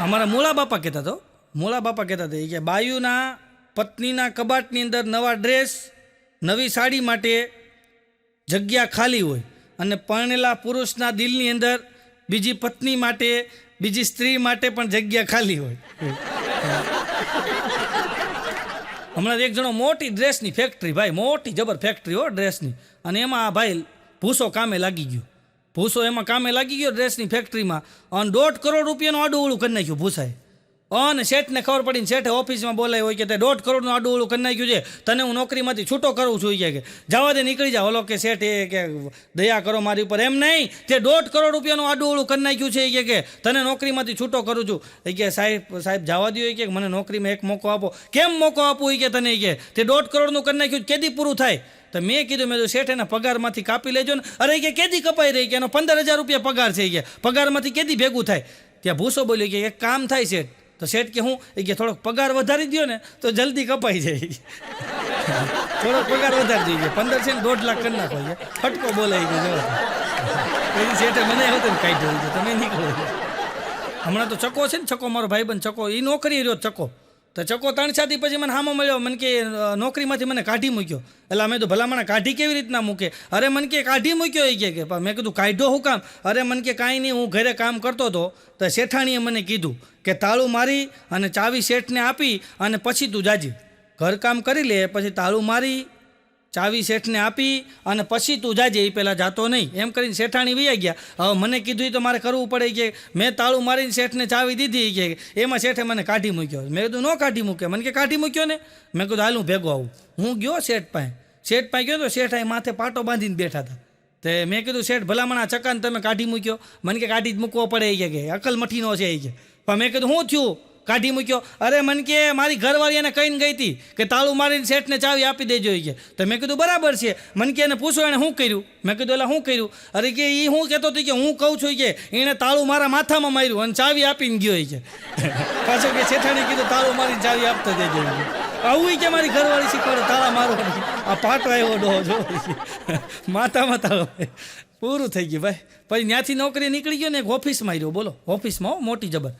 અમારા મૂળા બાપા કહેતા તો, મોલા બાપા કહેતા હતા કે બાયુના પત્નીના કબાટની અંદર નવા ડ્રેસ, નવી સાડી માટે જગ્યા ખાલી હોય અને પરણેલા પુરુષના દિલની અંદર બીજી પત્ની માટે, બીજી સ્ત્રી માટે પણ જગ્યા ખાલી હોય. હમણાં એક જણો મોટી ડ્રેસની ફેક્ટરી ભાઈ, મોટી જબર ફેક્ટરી હો ડ્રેસની. અને એમાં આ ભાઈ ભૂસો કામે લાગી ગયો. ભૂસો એમાં કામે લાગી ગયો ડ્રેસની ફેક્ટરીમાં અને દોઢ કરોડ રૂપિયાનું આડું ઓળું કરી નાખ્યું ભૂસાએ. અને શેઠને ખબર પડીને શેઠે ઓફિસમાં બોલાય હોય કે તે દોઢ કરોડનું આડું ઓળું કરી નાખ્યું છે. તને હું નોકરીમાંથી છૂટો કરું છું કે. જવા દે, નીકળી જા. ઓલો કે શેઠ એ કે દયા કરો મારી ઉપર. એમ નહીં. તે દોઢ કરોડ રૂપિયાનું આડું ઓળું કરી નાખ્યું છે એ કે. તને નોકરીમાંથી છૂટો કરું છું. એ કે સાહેબ સાહેબ જવા દો કે. મને નોકરીમાં એક મોકો આપો. કેમ મોકો આપું એ કે તને કે? તે દોઢ કરોડનું કરી નાખ્યું કેદી પૂરું થાય? તો મેં કીધું, મેં શેઠ એના પગારમાંથી કાપી લેજો ને. અરે કે કેદી કપાઈ રહી કે? એનો પંદર હજાર રૂપિયા પગાર થઈ ગયા પગારમાંથી કેદી ભેગું થાય? ત્યાં ભૂસો બોલ્યો કે, એક કામ થાય શેઠ. તો શેઠ કે, હું? એ કે, થોડોક પગાર વધારી દ્યો ને, તો જલ્દી કપાઈ જાય. થોડોક પગાર વધારી દઈએ પંદર છે ને, દોઢ લાખ કરી નાખો છે. ફટકો બોલાઈ ગયો પછી શેઠે મને હતો ને કાઢી ઈ તમે નીકળો. હમણાં તો ચકો છે ને, ચકો, મારો ભાઈબંધ ચકો એ નોકરી રહ્યો ચકો. તો ચકો ત્રણ છાતી પછી મને હામો મળ્યો. મને કે નોકરીમાંથી મને કાઢી મૂક્યો. એટલે અમે તો ભલામણ કાઢી કેવી રીતના મૂકે? અરે, મને કે, કાઢી મૂક્યો. એ કે મેં કીધું, કાઢ્યો હું કામ? અરે, મને કે, કાંઈ નહીં, હું ઘરે કામ કરતો હતો. તો શેઠાણીએ મને કીધું કે, તાળું મારી અને ચાવી શેઠને આપી અને પછી તું જાજી. ઘરકામ કરી લે, પછી તાળું મારી ચાવી શેઠને આપી અને પછી તું જાજે એ પહેલાં જાતો નહીં. એમ કરીને શેઠાણી વૈયા ગયા. હવે મને કીધું તો મારે કરવું પડે કે મેં તાળું મારીને શેઠને ચાવી દીધી કે એમાં શેઠે મને કાઢી મૂક્યો. મેં કીધું, ન કાઢી મૂક્યો. મને કે, કાઢી મૂક્યો ને? મેં કીધું, હાલ, હું ભેગો આવું. હું ગયો શેઠ પાસે. શેઠ પાસે ગયો તો શેઠ અહીં માથે પાટો બાંધીને બેઠા હતા. તે મેં કીધું, શેઠ, ભલામણ આ ચકાને તમે કાઢી મૂક્યો. મને કે, કાઢી જ મૂકવો પડે. એ કે અકલ મઠીનો છે. એ કે, પણ મેં કીધું શું થયું? કાઢી મૂક્યો. અરે મને કે મારી ઘરવાળી એને કહીને ગઈ હતી કે તાળું મારીને શેઠને ચાવી આપી દેજો એ કે. તો મેં કીધું બરાબર છે. મને કે એને પૂછો એણે શું કર્યું? મેં કીધું એટલે શું કર્યું? અરે કે એ હું કહેતો હતો કે હું કહું છું કે એણે તાળું મારા માથામાં માર્યું અને ચાવી આપીને ગયો એ કે. પાછો કે શેઠાણી કીધું તાળું મારીને ચાવી આપતો દેજો. આવું કે મારી ઘરવાળી શીખવાડે તાળા મારો. આ પાટો આવ્યો ડો જો. માથામાં તાળો પૂરું થઈ ગયું ભાઈ. પછી ત્યાંથી નોકરી નીકળી ગયો ને એક ઓફિસમાં રહ્યો બોલો ઓફિસમાં હો, મોટી જબર.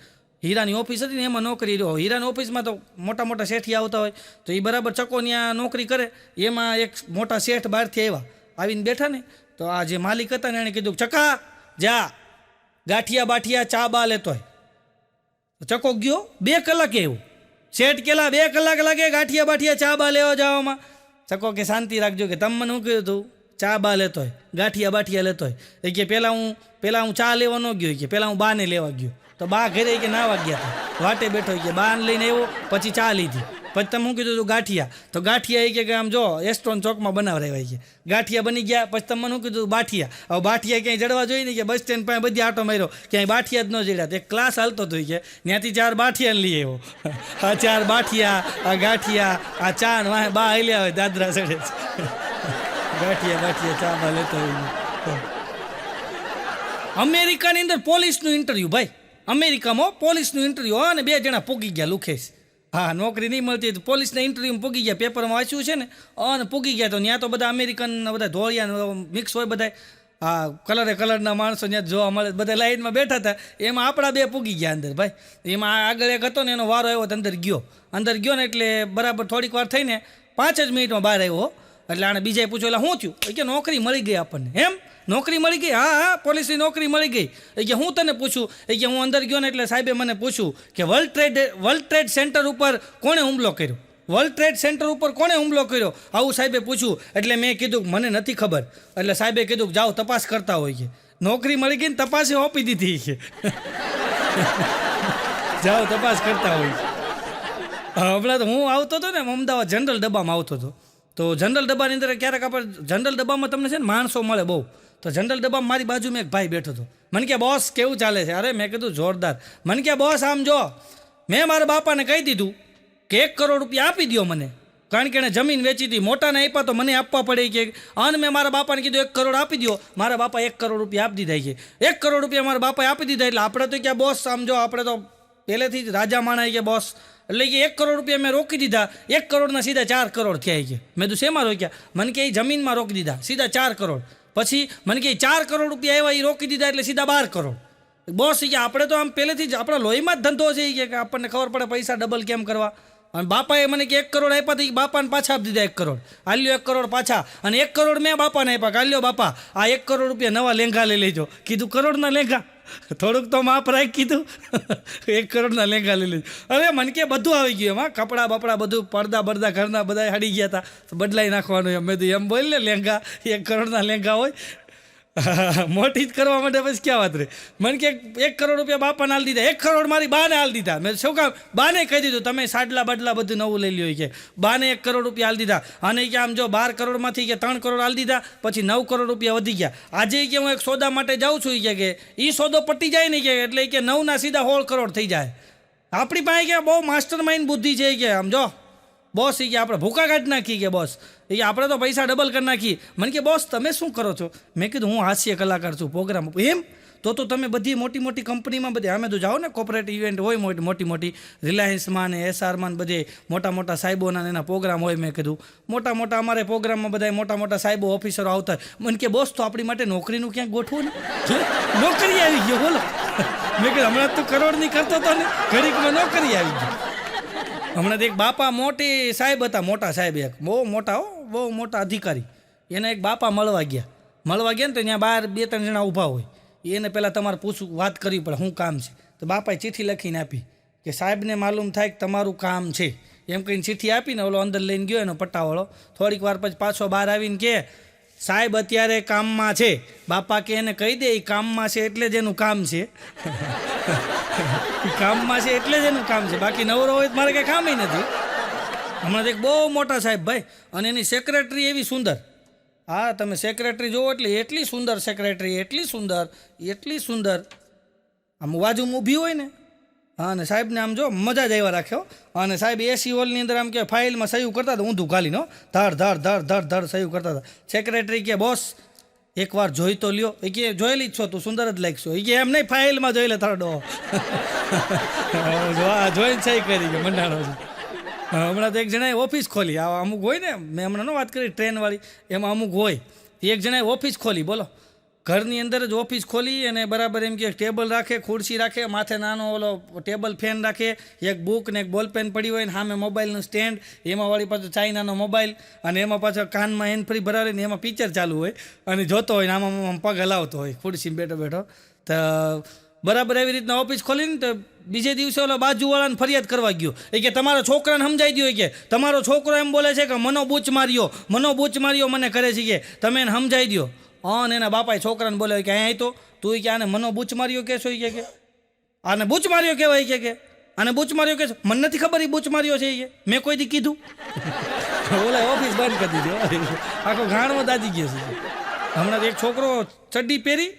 હીરાની ઓફિસ હતી ને એમાં નોકરી રહ્યો. હીરાની ઓફિસમાં તો મોટા મોટા શેઠી આવતા હોય, તો એ બરાબર ચકો ત્યાં નોકરી કરે, એમાં એક મોટા શેઠ બહારથી આવ્યા. આવીને બેઠા ને, તો આ જે માલિક હતા ને એણે કીધું, ચકા, જા, ગાંઠિયા બાઠિયા ચા બા લેતો હોય. ચકો ગયો, બે કલાકે એવું શેઠ કેલા બે કલાક લાગે ગાંઠિયા બાઠિયા ચા બા લેવા જવામાં. ચકો કે, શાંતિ રાખજો કે તમે મને શું કીધું તું, ચા બા લેતો હોય, ગાંઠિયા બાઠિયા લેતો હોય. એ કે પહેલાં હું પહેલાં હું ચા લેવા ન ગયો. કે પહેલાં હું બાને લેવા ગયો. તો બા ઘરે કે નાવા ગયા હતા. વાટે બેઠો કે બાને લઈને આવ્યો, પછી ચા લીધી. પછી તમે શું કીધું તું ગાંઠિયા. તો ગાંઠિયા એ કે આમ જો એસ્ટોન ચોકમાં બનાવરાવ્યા છે. ગાંઠિયા બની ગયા, પછી તમે શું કીધું બાઠિયા. હવે બાઠિયા ક્યાંય જડવા જોઈએ ને કે બસ સ્ટેન્ડ પાસે બધી આટો માર્યો. ક્યાંય બાઠિયા જ ન જડ્યા. તે ક્લાસ હાલતો હતો કે, ત્યાંથી ચાર બાઠિયા લઈ આવ્યો. આ ચાર બાઠિયા, આ ગાંઠિયા, આ ચા ને વાંહે બા હાલ્યા હોય, દાદરા ચડે ગાંઠિયા, બાઠિયા ચા બા લેતો હોય. અમેરિકાની અંદર પોલીસનું ઇન્ટરવ્યૂ, ભાઈ. અમેરિકામાં પોલીસનું ઇન્ટરવ્યૂ અને બે જણા પૂગી ગયા લુખેશ. હા, નોકરી નહીં મળતી તો પોલીસના ઇન્ટરવ્યૂમાં પૂગી ગયા પેપરમાં વાંચ્યું છે ને? અને પૂગી ગયા તો ત્યાં તો બધા અમેરિકન બધા ધોળિયા મિક્સ હોય બધા આ કલરે કલરના માણસો ત્યાં જોવા મળે, બધા લાઇનમાં બેઠા હતા. એમાં આપણા બે પૂગી ગયા અંદર ભાઈ. એમાં આગળ એક હતો ને એનો વારો આવ્યો તો અંદર ગયો. અંદર ગયો ને એટલે બરાબર થોડીક વાર થઈને પાંચ જ મિનિટમાં બહાર આવ્યો હો. એટલે આણે બીજાએ પૂછ્યું, એટલે શું થયું? કે નોકરી મળી ગઈ આપણને, એમ? નોકરી મળી ગઈ? હા હા, પોલીસની નોકરી મળી ગઈ. એ કે હું તને પૂછું? એ કે હું અંદર ગયો ને એટલે સાહેબે મને પૂછ્યું કે world trade world trade center ઉપર કોણે હુમલો કર્યો? વર્લ્ડ ટ્રેડ સેન્ટર ઉપર કોણે હુમલો કર્યો? આવું સાહેબે પૂછ્યું, એટલે મેં કીધું મને નથી ખબર. એટલે સાહેબે કીધું જાઓ, તપાસ કરતા હોય છે. નોકરી મળી ગઈ ને તપાસે આપી દીધી છે. જાઓ, તપાસ કરતા હોય હમણાં તો હું આવતો હતો ને અમદાવાદ જનરલ ડબ્બામાં આવતો હતો. તો જનરલ ડબ્બાની અંદર ક્યારેક આપણે જનરલ ડબ્બામાં તમને છે ને માણસો મળે બહુ. તો જનરલ ડબ્બામાં મારી બાજુમાં એક ભાઈ બેઠો હતો. મને કે, બોસ, કેવું ચાલે છે? અરે, મેં કીધું જોરદાર. મને કે, બોસ, આમ જો, મેં મારા બાપાને કહી દીધું કે એક કરોડ રૂપિયા આપી દ્યો મને. કારણ કે એણે જમીન વેચી હતી, મોટાને આપ્યા તો મને આપવા પડે કે અને મેં મારા બાપાને કીધું, એક કરોડ આપી દો મારા બાપા એક કરોડ રૂપિયા આપી દીધા છે. એક કરોડ રૂપિયા મારા બાપાએ આપી દીધા, એટલે આપણે તો ક્યાં, બોસ, આમ આપણે તો પહેલેથી જ રાજા માણા કે, બોસ એટલે કે એક કરોડ રૂપિયા મેં રોકી દીધા. એક કરોડના સીધા ચાર કરોડ થયા કે મેં તો શેમાં રોક્યા? મને કે, એ જમીનમાં રોકી દીધા. સીધા ચાર કરોડ. પછી મને કે, ચાર કરોડ રૂપિયા આવ્યા, એ રોકી દીધા એટલે સીધા બાર કરોડ. બોસ કે, આપણે તો આમ પહેલેથી જ, આપણા લોહીમાં જ ધંધો છે. કે આપણને ખબર પડે પૈસા ડબલ કેમ કરવા? અને બાપાએ મને કે, એક કરોડ આપ્યા તો બાપાને પાછા આપી દીધા એક કરોડ. આલ્યો એક કરોડ પાછા. અને એક કરોડ મેં બાપાને આપ્યા, કે, આલ્યો બાપા, આ એક કરોડ રૂપિયા નવા લેંઘા લઈ લેજો. કીધું, કરોડના લેંઘા. થોડુંક તો માપ રાખ કીધું. એક કરોડના લેંઘા લઈ લીધું. અરે, મને કે બધું આવી ગયું એમાં કપડાં બપડા બધું, પડદા બરદા ઘરના બધા હડી ગયા હતા બદલાઈ નાખવાનું એમ. મેં તો એમ બોલ ને લેંઘા, એક કરોડના લેંઘા હોય. મોટી જ કરવા માટે પછી ક્યાં વાત રે મને કે એક કરોડ રૂપિયા બાપાને હાલ દીધા. એક કરોડ મારી બાને હાલ દીધા. મેં શું કામ? બાને કહી દીધું, તમે સાડલા બાટલા બધું નવું લઈ લ્યો કે. બાને એક કરોડ રૂપિયા હાલ દીધા. અને કે આમ જો બાર કરોડમાંથી કે ત્રણ કરોડ હાલ દીધા, પછી નવ કરોડ રૂપિયા વધી ગયા. આજે કે હું એક સોદા માટે જાઉં છું કે કે એ સોદો પટી જાય ને કે એટલે કે નવના સીધા હોળ કરોડ થઈ જાય. આપણી પાસે કે બહુ માસ્ટર માઇન્ડ બુદ્ધિ છે કે, આમ જો. બોસ એ કે આપણે ભૂકા કાઢી નાખી કે બોસ. એ કે આપણે તો પૈસા ડબલ કરી નાખી મને કે, બોસ, તમે શું કરો છો? મેં કીધું, હું હાસ્ય કલાકાર છું પ્રોગ્રામ એમ? તો તો તમે બધી મોટી મોટી કંપનીમાં બધી અમે તો જાઓ ને કોર્પોરેટ ઇવેન્ટ હોય મોટી મોટી રિલાયન્સમાં ને એસઆરમાં બધે મોટા મોટા સાહેબોના એના પ્રોગ્રામ હોય, મેં કીધું. મોટા મોટા અમારે પ્રોગ્રામમાં બધા મોટા મોટા સાહેબો ઓફિસરો આવતા. મને કે, બોસ, તો આપણી માટે નોકરીનું ક્યાંક ગોઠવું ને? નોકરી આવી ગયો, બોલો. મેં કીધું, હમણાં તું કરોડની કરતો હતો ને, ઘડીકમાં નોકરી આવી ગઈ હમણાં એક બાપા મોટી સાહેબ હતા, મોટા સાહેબ એક. બહુ મોટા હો, બહુ મોટા અધિકારી. એને એક બાપા મળવા ગયા. મળવા ગયા ને તો ત્યાં બહાર બે, ત્રણ જણા ઊભા હોય. એને પહેલાં તમારે પૂછવું, વાત કરવી પડે, શું કામ છે? તો બાપાએ ચિઠ્ઠી લખીને આપી કે સાહેબને માલુમ થાય કે તમારું કામ છે. એમ કહીને ચિઠ્ઠી આપીને ઓલો અંદર લઈને ગયો એનો પટ્ટાવાળો. થોડીક વાર પછી પાછો બહાર આવીને કે સાહેબ અત્યારે કામમાં છે. બાપા કે એને કહી દે એ કામમાં છે એટલે જ એનું કામ છે. કામમાં છે એટલે જ એનું કામ છે. બાકી નવરો હોય મારે કંઈ કામ નથી. હમણાં એક બહુ મોટા સાહેબ ભાઈ અને એની સેક્રેટરી એવી સુંદર. હા, તમે સેક્રેટરી જોવો એટલે એટલી સુંદર સેક્રેટરી એટલી સુંદર એટલી સુંદર. આમ બાજુમાં ઊભી હોય ને અને સાહેબને આમ જો મજા જ આવ્યા રાખ્યો અને સાહેબ એસી હોલની અંદર આમ કે ફાઇલમાં સહી કરતા હતા, ઊંધું ગાલીનો ધર ધર ધર ધર ધર સહી કરતા હતા. સેક્રેટરી કે, બોસ, એકવાર જોઈ તો લ્યો. એ કે, જોયેલી જ છો તું, સુંદર જ લાગશો. એ કે, એમ નહીં ફાઇલમાં જોઈ લે થર્ડો જોઈને સહી કરી કે મંડાણો હમણાં તો એક જણાએ ઓફિસ ખોલી. આ અમુક હોય ને, મેં હમણાં ન વાત કરી ટ્રેનવાળી એમાં અમુક હોય. એક જણાએ ઓફિસ ખોલી, બોલો. ઘરની અંદર જ ઓફિસ ખોલી અને બરાબર એમ કે ટેબલ રાખે, ખુરશી રાખે, માથે નાનો ઓલો ટેબલ ફેન રાખે, એક બુક ને એક બોલ પેન પડી હોય ને સામે મોબાઈલનું સ્ટેન્ડ એમાં વળી પાછો ચાઇનાનો મોબાઈલ અને એમાં પાછો કાનમાં હેન્ડ ફ્રી ભરાવે ને એમાં પિક્ચર ચાલુ હોય અને જોતો હોય ને આમાં પગ હલાવતો હોય, ખુરશીમાં બેઠો બેઠો. તો બરાબર એવી રીતના ઓફિસ ખોલીને તો બીજે દિવસે ઓલો બાજુવાળાને ફરિયાદ કરવા ગયો. એ કે તમારા છોકરાને સમજાઈ દો કે, તમારો છોકરો એમ બોલે છે કે મનો બૂચ માર્યો, મનો બૂચ માર્યો મને કરે છે કે, તમે એને સમજાઈ દો અન એના બાપાએ છોકરાને બોલે કે અહીંયા તો તું કે આને મનો બૂચ માર્યો કે છો કે આને બૂચ માર્યો કહેવાય કે કે? આને બૂચ માર્યો કે મને નથી ખબર એ બૂચ માર્યો છે કે. મેં કોઈ દી કીધું? બોલે ઓફિસ બંધ કરી દીધી આખો ગાણમાં દાજી ગયો છે. હમણાં એક છોકરો ચડ્ડી પહેરી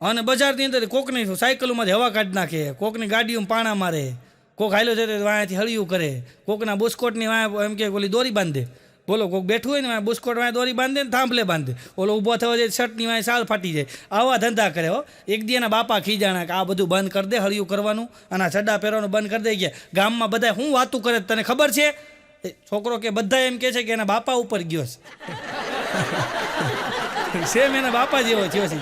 અને બજારની અંદર કોકની સાયકલોમાંથી હવા કાઢી નાખે. કોકની ગાડીઓમાં પાણા મારે. કોક હાલ્યો જતો વાંયાથી હળિયું કરે. કોકના બુસ્કોટની વાંય એમ કે ઓલી દોરી બાંધે. બોલો કોઈક બેઠું હોય ને મારે બુસ્કોટમાં દોરી બાંધે ને થાંભલે બાંધે. ઓલો ઊભો થયો જાય શર્ટની વાંય સાલ ફાટી જાય. આવા ધંધા કરે હો. એક દી એના બાપા ખીજાણા કે આ બધું બંધ કરી દે, હળિયું કરવાનું અને ચડ્ડા પહેરવાનું બંધ કરી દે. ગયા ગામમાં બધા શું વાતું કરે તને ખબર છે? છોકરો કે, બધા એમ કહે છે કે એના બાપા ઉપર ગયો છે. સેમ એના બાપા જેવો થયો છે.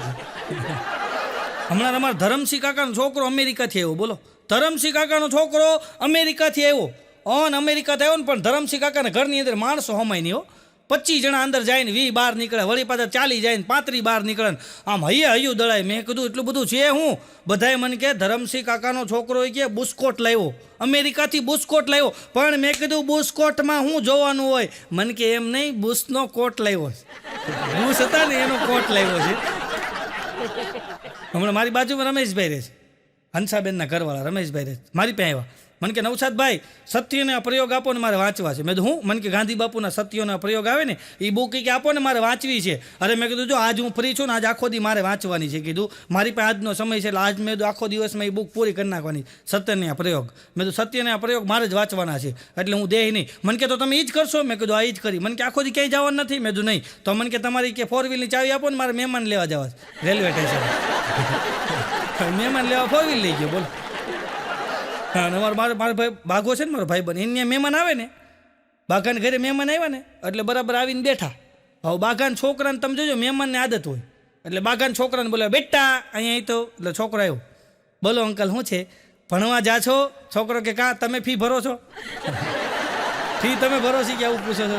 હમણાં અમારા ધરમસિંહ કાકાનો છોકરો અમેરિકાથી આવ્યો, બોલો. ધરમસિંહ કાકાનો છોકરો અમેરિકાથી આવ્યો. ઓન અમેરિકા ને, પણ ધરમસિંહ કાકાના ઘરની અંદર માણસો હમાય નહીં હો. પચીસ જણા અંદર જાય ને, વી બહાર નીકળે, વળી પાછા ચાલી જાય ને, પાંત્રી બહાર નીકળે ને. આમ હૈયે હૈયું દળાય. મેં કીધું, એટલું બધું છે હું? બધાએ મને કે ધરમસિંહ કાકાનો છોકરો કે, બુસ્કોટ લાવ્યો. અમેરિકાથી બુસ્કોટ લાવ્યો. પણ મેં કીધું, બુસ્કોટમાં હું જોવાનું હોય? મને કે એમ નહીં, બુસનો કોટ લાવ્યો બુસ હતા ને, એનો કોટ લાવ્યો છે. હમણાં મારી બાજુમાં રમેશભાઈ રહે છે. હંસાબેનના ઘરવાળા રમેશભાઈ રહે મારી પાસે આવ્યા. મને કે નવસાદભાઈ સત્યના પ્રયોગ આપો ને મારે વાંચવા છે. મેં કીધું, હું? મને કે ગાંધી બાપુના સત્યોના પ્રયોગ આવે ને એ બુક કે આપો ને મારે વાંચવી છે. અરે મેં કીધું, જો આજ હું ફ્રી છું ને આજ આખો દી મારે વાંચવાની છે. કીધું, મારી પાસે આજનો સમય છે એટલે આજ મેં કીધું આખો દિવસમાં એ બુક પૂરી કરી નાખવાની. સત્યના પ્રયોગ. મેં કીધું સત્યના પ્રયોગ મારે જ વાંચવાના છે, એટલે હું દેહ નહીં. મને કે, તો તમે એ જ કરશો? મેં કીધું આ એ જ કરી. મને કે, આખો દી ક્યાંય જવાનું નથી? મેં કીધું, નહીં. તો મને કે, તમારી કે ફોર વ્હીલની ચાવી આપો ને મારે મહેમાન લેવા જવા રેલવે સ્ટેશન. મહેમાન લેવા ફોર વ્હીલ લઈ ગયો, બોલો. હા, અને મારો મારો મારો ભાઈ ભાગો છે ને, મારો ભાઈ બને એને મહેમાન આવે ને બાકાને ઘરે મહેમાન આવ્યા ને, એટલે બરાબર આવીને બેઠા. હવે બાઘાના છોકરાને તમે જોજો, મહેમાનની આદત હોય. એટલે બાઘાના છોકરાને બોલે બેટા, અહીંયા તો. એટલે છોકરો આવ્યો. બોલો, અંકલ, શું છે? ભણવા જા છો? છોકરો કે, કાં, તમે ફી ભરો છો? ફી તમે ભરો છો? કે આવું પૂછો છો?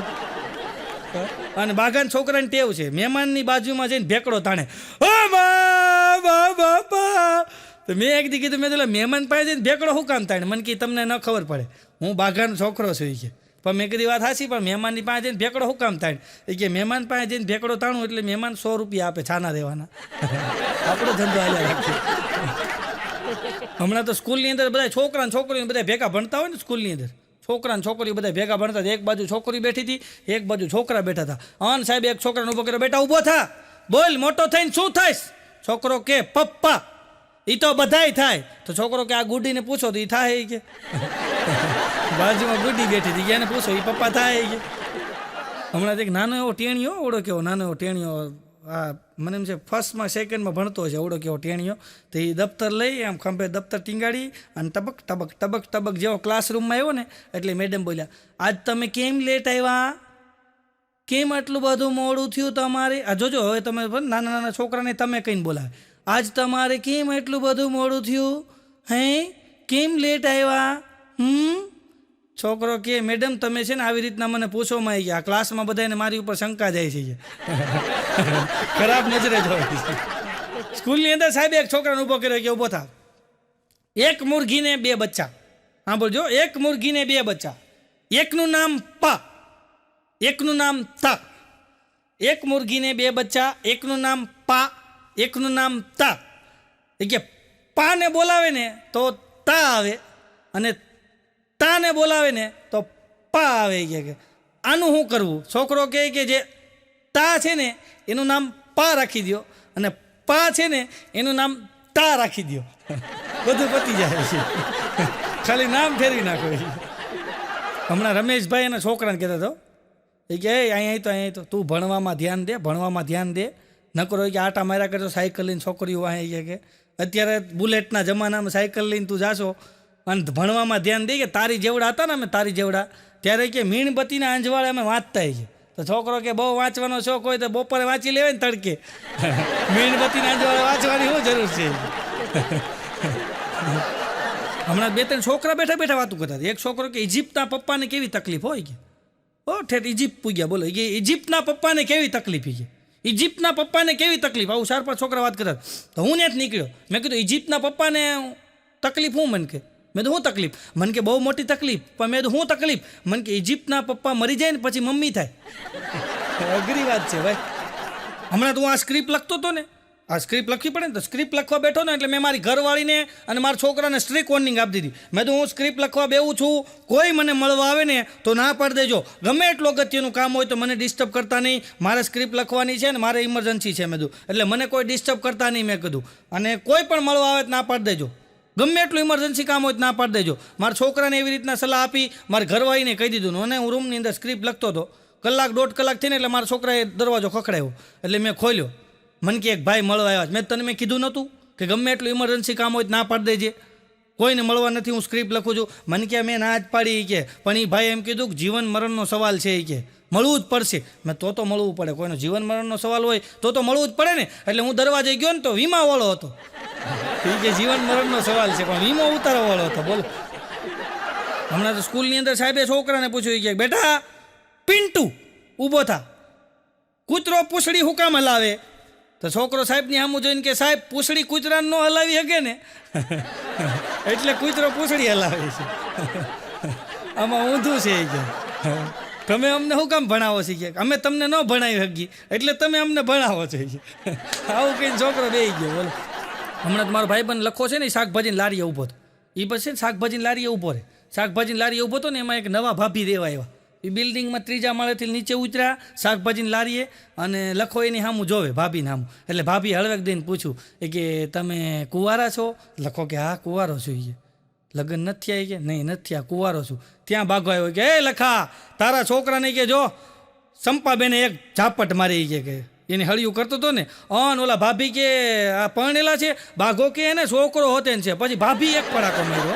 અને બાગાન છોકરાને ટેવ છે. મહેમાનની બાજુમાં જઈને ભેકડો તાણે, ઓ બા બા બાપા તો મેં એક દી કીધું, મેં તો મહેમાન પાસે જઈને ભેકડો શું કામ થાય? મને કે તમને ન ખબર પડે. હું બાઘાનો છોકરો છું ઈ કે. પણ મેં કીધી વાત હાસી પણ મહેમાનની પાસે જઈને ભેકડો શું કામ થાય? એ કે, મહેમાન પાસે જઈને ભેકડો તાણું એટલે મહેમાન સો રૂપિયા આપે છાના દેવાના આપણો ધંધો હાલ્યા રાખ્યો હમણાં તો સ્કૂલની અંદર બધા છોકરા છોકરીઓ બધા ભેગા ભણતા હોય ને સ્કૂલની અંદર. છોકરા ને છોકરીઓ બધા ભેગા ભણતા. એક બાજુ છોકરી બેઠી હતી, એક બાજુ છોકરા બેઠા હતા. અન સાહેબ એક છોકરાને ઊભો કર્યો, બેટા, ઊભો થા. બોલ, મોટો થઈને શું થઈશ? છોકરો કે, પપ્પા એ તો બધાય થાય. તો છોકરો કે આ ગુડીને પૂછો તો એ થાય કે. બાજુમાં ગુડી બેઠી હતી, એને પૂછો એ પપ્પા થાય કે. હમણાં એક નાનો એવો ટેણીયો, ઓળો કેવો નાનો એવો ટેણીયો, આ મને એમ છે ફર્સ્ટમાં સેકન્ડમાં ભણતો છે, ઓળો કેવો ટેણીયો. તો એ દફતર લઈ, આમ ખંભે દફતર ટીંગાડી અને ટબક ટબક ટબક ટબક જેવો ક્લાસરૂમમાં આવ્યો ને, એટલે મેડમ બોલ્યા, આજ તમે કેમ લેટ આવ્યા? કેમ આટલું બધું મોડું થયું તમારે? આ જોજો, હવે તમે નાના નાના છોકરાને તમે કહીને બોલાવે. આજ તમારે કેમ એટલું બધું મોડું થયું? હે? કેમ લેટ આવ્યા? હમ? છોકરો કે, મેડમ, તમે છે ને આવી રીતના મને પૂછવામાં આવી ગયા. ક્લાસમાં બધાને મારી ઉપર શંકા જાય છે. ખરાબ નજરે જોઈ સ્કૂલની અંદર સાહેબ એક છોકરાને ઊભો કર્યો કે ઊભો થા. એક મુરઘીને બે બચ્ચા. હા, બોલજો. એક મુરઘીને બે બચ્ચા. એકનું નામ પ. એકનું નામ ત. એક મુરઘીને બે બચ્ચા. એકનું નામ એકનું નામ તા. એ કે પાને બોલાવે ને તો તા આવે અને તાને બોલાવે ને તો પા આવે. કે આનું શું કરવું? છોકરો કહે કે જે તા છે ને એનું નામ પા રાખી દો અને પા છે ને એનું નામ તા રાખી દો બધું પતી જાય છે. ખાલી નામ ફેરવી નાખો. હમણાં રમેશભાઈ એના છોકરાને કહેતા હતો એ કે અહીંયા તો અહીંયા તો. તું ભણવામાં ધ્યાન દે, ભણવામાં ધ્યાન દે. નકરો કે આટા માર્યા કરતો સાયકલ લઈને છોકરીઓ વાહે છે કે. અત્યારે બુલેટના જમાનામાં સાયકલ લઈને તું જાશો, અને ભણવામાં ધ્યાન દઈએ કે તારી જેવડા હતા ને અમે તારી જેવડા, ત્યારે કે મીણબત્તીના આંજવાળે અમે વાંચતા છીએ તો છોકરો કે બહુ વાંચવાનો શોખ હોય તો બપોરે વાંચી લેવાય ને તડકે. મીણબત્તીના આંજવાળે વાંચવાની શું જરૂર છે? હમણાં બે ત્રણ છોકરા બેઠા બેઠા વાતું કરતા એક છોકરો કે ઇજિપ્તના પપ્પાને કેવી તકલીફ હોય કે? ઓ ઠેઠ ઇજિપ્ત પૂગ્યા બોલો. કે ઇજિપ્તના પપ્પાને કેવી તકલીફ છે? ઇજિપ્તના પપ્પાને કેવી તકલીફ? આવું ચાર પાંચ છોકરા વાત કરતા તો હું ત્યાં જ નીકળ્યો. મેં કીધું ઇજિપ્તના પપ્પાને તકલીફ હું? મન કે, મેં તો શું તકલીફ? મન કે, બહુ મોટી તકલીફ. પણ મેં તો હું તકલીફ? મન કે ઇજિપ્તના પપ્પા મરી જાય ને પછી મમ્મી થાય. અઘરી વાત છે, ભાઈ. હમણાં તો હું આ સ્ક્રિપ્ટ લખતો હતો ને. આ સ્ક્રિપ્ટ લખવી પડે ને તો સ્ક્રિપ્ટ લખવા બેઠો ને એટલે મેં મારી ઘરવાળીને અને મારા છોકરાને સ્ટ્રીક વોર્નિંગ આપી દીધી. મેં તો હું સ્ક્રિપ્ટ લખવા બેવું છું, કોઈ મને મળવા આવે ને તો ના પાડી દેજો. ગમે એટલું અગત્યનું કામ હોય તો મને ડિસ્ટર્બ કરતા નહીં. મારે સ્ક્રિપ્ટ લખવાની છે ને મારે ઇમરજન્સી છે, મેં કીધું. એટલે મને કોઈ ડિસ્ટર્બ કરતા નહીં, મેં કીધું. અને કોઈ પણ મળવા આવે તો ના પાડી દેજો. ગમે એટલું ઇમરજન્સી કામ હોય તો ના પાડી દેજો. મારા છોકરાને એવી રીતના સલાહ આપી, મારી ઘરવાળીને કહી દીધું. અને હું રૂમની અંદર સ્ક્રિપ્ટ લખતો હતો. કલાક દોઢ કલાક થઈને એટલે મારા છોકરાએ દરવાજો ખખડાયો. એટલે મેં ખોલ્યો. મને કે એક ભાઈ મળવા આવ્યા. મેં તને મેં કીધું નહોતું કે ગમે એટલું ઇમરજન્સી કામ હોય ના પાડી દેજે. કોઈને મળવા નથી, હું સ્ક્રિપ્ટ લખું છું. મને કે મેં ના જ પાડી કે. પણ એ ભાઈ એમ કીધું કે જીવન મરણનો સવાલ છે એ કે. મળવું જ પડશે. મેં તો તો મળવું પડે. કોઈનો જીવન મરણનો સવાલ હોય તો તો મળવું જ પડે ને. એટલે હું દરવાજે ગયો ને તો વીમાવાળો હતો. એ કે જીવન મરણનો સવાલ છે, પણ વીમો ઉતારવાવાળો હતો. બોલો. હમણાં તો સ્કૂલની અંદર સાહેબે છોકરાને પૂછ્યું કે, બેટા, પિન્ટુ ઊભો થા. કૂતરો પૂછડી હુકામ હલાવે. તો છોકરો સાહેબની સામું જોઈને કે સાહેબ, પૂછડી કૂતરાને ન હલાવી શકે ને? એટલે કૂતરો પૂછડી હલાવે છે. આમાં ઊંધું છે કે. તમે અમને શું કામ ભણાવો છે કે? અમે તમને ન ભણાવી શકીએ. એટલે તમે અમને ભણાવો છો આવું કહીને છોકરો બે ગયો, બોલો. હમણાં મારો ભાઈ બંધ લખો છે ને શાકભાજીની લારીએ ઊભો હતો એ પછી શાકભાજીની લારીએ ઊભો રહે. શાકભાજીની લારીએ ઊભો હતો ને, એમાં એક નવા ભાભી દેવા આવ્યા. એ બિલ્ડિંગમાં ત્રીજા માળેથી નીચે ઉતર્યા, શાકભાજીની લારીએ અને લખો એની સામું જોવે, ભાભીને સામું એટલે ભાભી હળવેક દઈને પૂછ્યું એ કે તમે કુંવારા છો? લખો કે હા, કુંવારો છું એ લગ્ન નથી આવી કે? નહીં, નથી આ, કુંવારો છું. ત્યાં ભાગો આવ્યો કે, એ લખા, તારા છોકરાને કે જો, સંપાબેને એક ઝાપટ મારી કે એને હળિયું કરતો હતો ને, અન ઓલા ભાભી કે આ પરણેલા છે બાઘો કે એને, છોકરો હોતે છે. પછી ભાભી એક પડાકો માર્યો.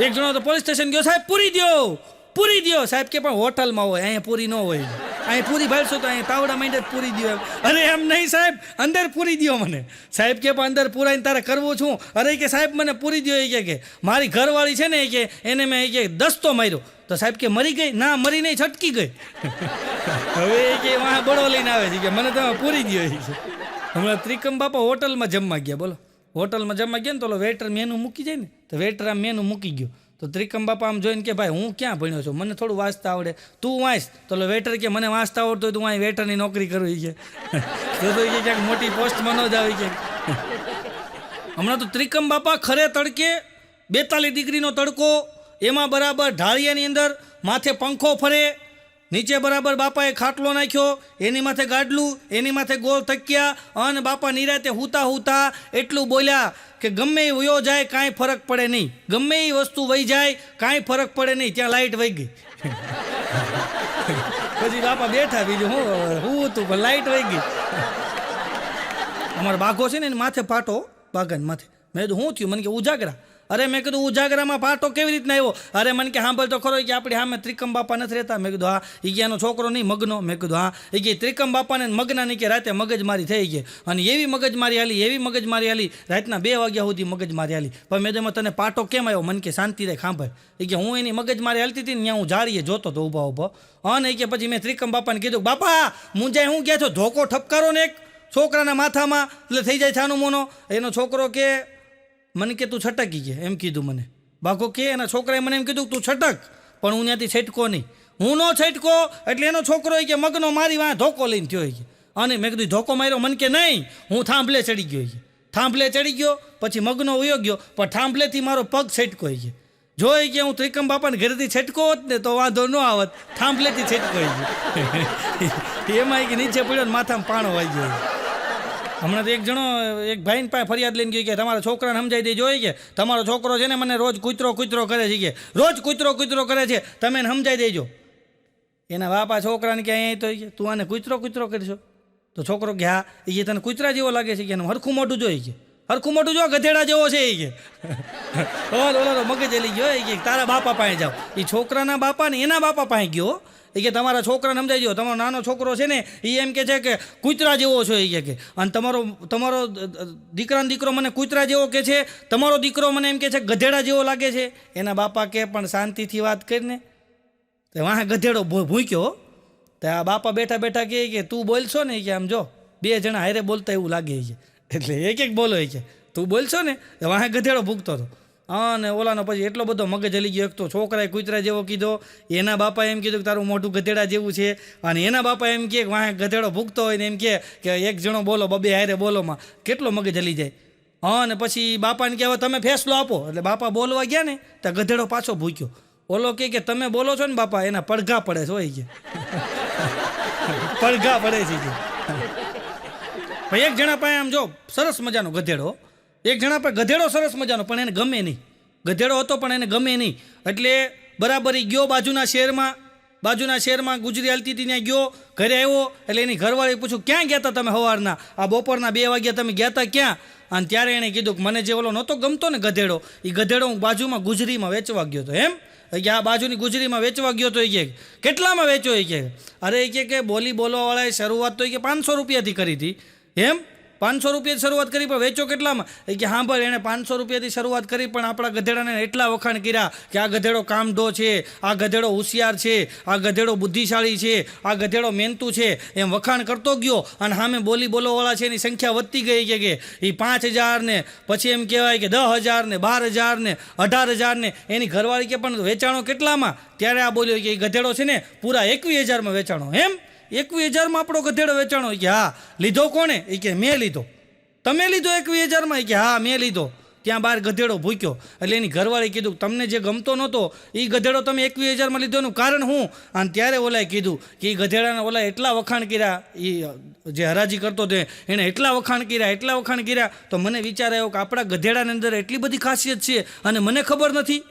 એક જણો તો પોલીસ સ્ટેશન ગયો, સાહેબ, પૂરી દો પૂરી દ્યો. સાહેબ કે, પણ હોટલમાં હોય, અહીંયા પૂરી ન હોય. અહીં પૂરી ભરશો તો અહીં તાવડા માંડે પૂરી દો એમ. અરે, એમ નહીં, સાહેબ, અંદર પૂરી દ્યો મને. સાહેબ કે, પણ અંદર પૂરાઈને તારે કરવું છું. અરે કે, સાહેબ, મને પૂરી દ્યો. એ કે કે, મારી ઘરવાળી છે ને, એ કે, એને મેં એ કે દસ્તો માર્યો. તો સાહેબ કે, મરી ગઈ? ના, મરી નહીં, છટકી ગઈ. હવે એ કે, વાહ બળો લઈને આવે છે. કે, મને તમે પૂરી દ્યો. એ છે હમણાં ત્રિકમ બાપા હોટલમાં જમવા ગયા, બોલો. હોટલમાં જમવા ગયા ને તો ઓલો વેટર મેનુ મૂકી જાય ને, તો વેટર આમ મેનુ મૂકી ગયો. તો ત્રિકમ બાપા આમ જોઈને કે, ભાઈ, હું ક્યાં ભણ્યો છું? મને થોડું વાંચતા આવડે. તું વાંચ. તો ઓલો વેટર કે, મને વાંચતા આવડતું હોય તો અહીં વેટરની નોકરી કરવી છે તો તો ક્યાંક મોટી પોસ્ટમાં ન જ આવી કે હમણાં તો ત્રિકમ બાપા ખરે તડકે બેતાલીસ ડિગ્રીનો તડકો, એમાં બરાબર ઢાળિયાની અંદર માથે પંખો ફરે નીચે બરાબર બાપાએ ખાટલો નાખ્યો, એની માથે ગાડલું, એની માથે ગોળ તક્યા અને બાપા નિરાતે હુતા હુતા એટલું બોલ્યા કે ગમે એ વયો જાય, કાંઈ ફરક પડે નહીં. ગમે એ વસ્તુ વહી જાય, કાંઈ ફરક પડે નહીં. ત્યાં લાઈટ વહી ગઈ. પછી બાપા બેઠા, બીજું હું હું તું પણ લાઇટ વહી ગઈ. અમારો બાઘો છે ને, એને માથે પાટો બાગાન માથે. મેં તો હું થયું? મને કે, ઉજાગરા. અરે મેં કીધું ઉજાગરામાં પાટો કેવી રીતના આવ્યો? અરે મને કે સાંભળ તો ખરો કે આપણે સામે ત્રિકમ બાપા નથી રહેતા. મેં કીધું, હા એ એનો છોકરો નહીં, મગનો? મેં કીધું, હા. એ કે, ત્રિકમ બાપાને મગના નહીં કે રાતે મગજમારી થઈ ગઈ. અને એવી મગજમારી હાલી, એવી મગજમારી હાલી, રાતના બે વાગ્યા સુધી મગજમારી હાલી. પણ મેં જેમાં તને પાટો કેમ આવ્યો? મને કે શાંતિ રહે સાંભળ. એ કે, હું એની મગજમારી હાલતી હતી ને ત્યાં હું જાળીએ જોતો હતો ઊભા ઊભો. અને કે, પછી મેં ત્રિકમ બાપાને કીધું, બાપા મુંજાય હું ગયા છો? ધોકો ઠપકારો ને એક છોકરાના માથામાં, એટલે થઈ જાય છાનું મોનો. એનો છોકરો કે મને કે તું છટકી ગયા એમ કીધું મને. બાકો કે, એના છોકરાએ મને એમ કીધું તું છટક, પણ હું ત્યાંથી છટકો નહીં. હું નો છટકો, એટલે એનો છોકરો કે મગનો મારી વાં ધોકો લઈને થયો કે. અને મેં કીધું, ધોકો માર્યો? મને કે, નહીં, હું થાંભલે ચડી ગયો કે. થાંભલે ચડી ગયો, પછી મગનો ઉયો ગયો, પણ થાંભલેથી મારો પગ છટકો કે. જોઈ કે હું ત્રિકમ બાપાને ઘરેથી છટકો હોત ને, તો વાંધો ન આવત, થાંભલેથી છટકો ગયો એમાં કે નીચે પડ્યો ને માથામાં પાણો વાઈ ગયો. હમણાં તો એક જણો, એક ભાઈને પાસે ફરિયાદ લઈને ગયો કે તમારા છોકરાને સમજાઈ દેજો હોય કે તમારો છોકરો છે ને મને રોજ કૂતરો કૂતરો કરે છે કે, રોજ કૂતરો કૂતરો કરે છે, તમે એને સમજાઈ દેજો. એના બાપા છોકરાને કે અહીંયા તો તું આને કૂતરો કૂતરો કરશો. તો છોકરો કે હા. એ તને કૂતરા જેવો લાગે છે કે, એનું હરખું મોટું જોઈ કે, હરખું મોટું જો, ગધેડા જેવો છે એ કે. ઓલો ઓલો મગજ એલી ગયો કે, તારા બાપા પાસે જાઓ. એ છોકરાના બાપા ને એના બાપા પાસે ગયો એ કે તમારા છોકરાને સમજાઈ દો તમારો નાનો છોકરો છે ને એ એમ કે છે કે કૂતરા જેવો છો એ કે અને તમારો તમારો દીકરાનો દીકરો મને કૂતરા જેવો કે છે, તમારો દીકરો મને એમ કે છે ગધેડા જેવો લાગે છે. એના બાપા કે પણ શાંતિથી વાત કરીને, તો વાહ, ગધેડો ભૂક્યો તો આ બાપા બેઠા બેઠા કહે કે તું બોલશો ને? કે, આમ જો, બે જણા હારે બોલતા એવું લાગે છે. એટલે એક એક બોલો કે, તું બોલશો ને? વાહ, ગધેડો ભૂગતો હતો. અને ઓલાનો પછી એટલો બધો મગજ હલી ગયો, એક તો છોકરાએ કૂતરા જેવો કીધો, એના બાપા એમ કીધું કે તારું મોટું ગધેડા જેવું છે, અને એના બાપા એમ કહે કે વાંહે ગધેડો ભૂગતો હોય ને એમ કહે કે એક જણો બોલો, બબે હારે બોલોમાં કેટલો મગજ હલી જાય. અને પછી બાપાને કે તમે ફેસલો આપો, એટલે બાપા બોલવા ગયા ને, તો ગધેડો પાછો ભૂક્યો ઓલો કે કે તમે બોલો છો ને બાપા, એના પડઘા પડે છે, હોય કે. પડઘા પડે છે ભાઈ એક જણા પાસે આમ જો સરસ મજાનો ગધેડો એક જણા પર ગધેડો સરસ મજાનો, પણ એને ગમે નહીં. ગધેડો હતો પણ એને ગમે નહીં. એટલે બરાબર એ ગયો બાજુના શહેરમાં બાજુના શહેરમાં ગુજરી હાલતી હતી, ત્યાં ગયો, ઘરે આવ્યો, એટલે એની ઘરવાળી પૂછ્યું, ક્યાં ગયા હતા તમે સવારના આ બપોરના બે વાગ્યા તમે ગયા હતા ક્યાં? અને ત્યારે એણે કીધું કે, મને જે ઓલો નહોતો ગમતો ને ગધેડો એ ગધેડો હું બાજુમાં ગુજરીમાં વેચવા ગયો હતો. એમ? કે આ બાજુની ગુજરીમાં વેચવા ગયો તો એ કે, કેટલામાં વેચો એ કે, અરે એ કે બોલી બોલવાવાળાએ શરૂઆત તો એ કે પાંચસો રૂપિયાથી કરી હતી. એમ? પાંચસો રૂપિયાથી શરૂઆત કરી, પણ વેચો કેટલામાં? એ કે હા, ભાઈ, એણે પાંચસો રૂપિયાથી શરૂઆત કરી, પણ આપણા ગધેડાને એટલા વખાણ કર્યા કે આ ગધેડો કામઢો છે, આ ગધેડો હોશિયાર છે, આ ગધેડો બુદ્ધિશાળી છે, આ ગધેડો મહેનતું છે, એમ વખાણ કરતો ગયો અને સામે બોલી બોલોવાળા છે, એની સંખ્યા વધતી ગઈ કે કે એ પાંચ હજારને, પછી એમ કહેવાય કે દસ હજારને, બાર હજારને, અઢાર હજારને, એની ઘરવાળી કે પણ વેચાણો કેટલામાં? ત્યારે આ બોલ્યો કે એ ગધેડો છે ને, પૂરા એકવીસ હજારમાં વેચાણો, એમ? એકવીસ હજારમાં આપણો ગધેડો વેચાણો કે, હા, લીધો કોણે? એ કે, મેં લીધો. તમે લીધો એકવીસ હજારમાં? એ કે, હા, મેં લીધો. ત્યાં બહાર ગધેડો ભૂક્યો. એટલે એની ઘરવાળી કીધું, તમને જે ગમતો નહોતો એ ગધેડો તમે એકવીસ હજારમાં લીધો, એનું કારણ શું અને ત્યારે ઓલાએ કીધું કે એ ગધેડાના ઓલા એટલા વખાણ કર્યા એ જે હરાજી કરતો તે એણે એટલા વખાણ કર્યા, એટલા વખાણ કર્યા, તો મને વિચાર આવ્યો કે આપણા ગધેડાની અંદર એટલી બધી ખાસિયત છે અને મને ખબર નથી.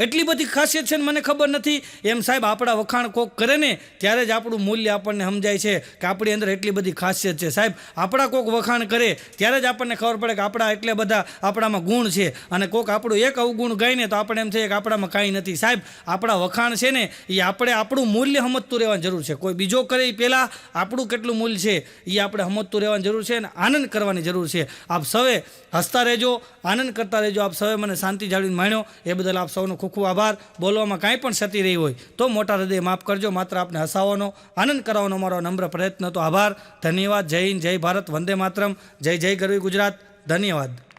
એટલી બધી ખાસિયત છે ને મને ખબર નથી. એમ સાહેબ, આપણા વખાણ કોક કરે ને, ત્યારે જ આપણું મૂલ્ય આપણને સમજાય છે કે આપણી અંદર એટલી બધી ખાસિયત છે. સાહેબ, આપણા કોક વખાણ કરે, ત્યારે જ આપણને ખબર પડે કે આપણા એટલે બધા આપણામાં ગુણ છે. અને કોક આપણું એક અવગુણ ગાય ને તો આપણે એમ થઈએ કે આપણામાં કાંઈ નથી. સાહેબ, આપણા વખાણ છે ને એ આપણે આપણું મૂલ્ય સમજતું રહેવાની જરૂર છે. કોઈ બીજો કરે એ પહેલાં આપણું કેટલું મૂલ્ય છે એ આપણે સમજતું રહેવાની જરૂર છે અને આનંદ કરવાની જરૂર છે. આપ સૌએ હસતા રહેજો, આનંદ કરતા રહેજો. આપ સૌએ મને શાંતિ જાળવીને માણ્યો. એ બદલ આપ સૌનો ખૂબ આભાર. બોલવામાં કાંઈ પણ ક્ષતિ રહી હોય તો મોટા હૃદય માફ કરજો. માત્ર આપને હસાવવાનો, આનંદ કરાવવાનો મારો નમ્ર પ્રયત્ન તો આભાર. ધન્યવાદ. જય હિન્દ. જય ભારત. વંદે માતરમ. જય જય ગરવી ગુજરાત. ધન્યવાદ.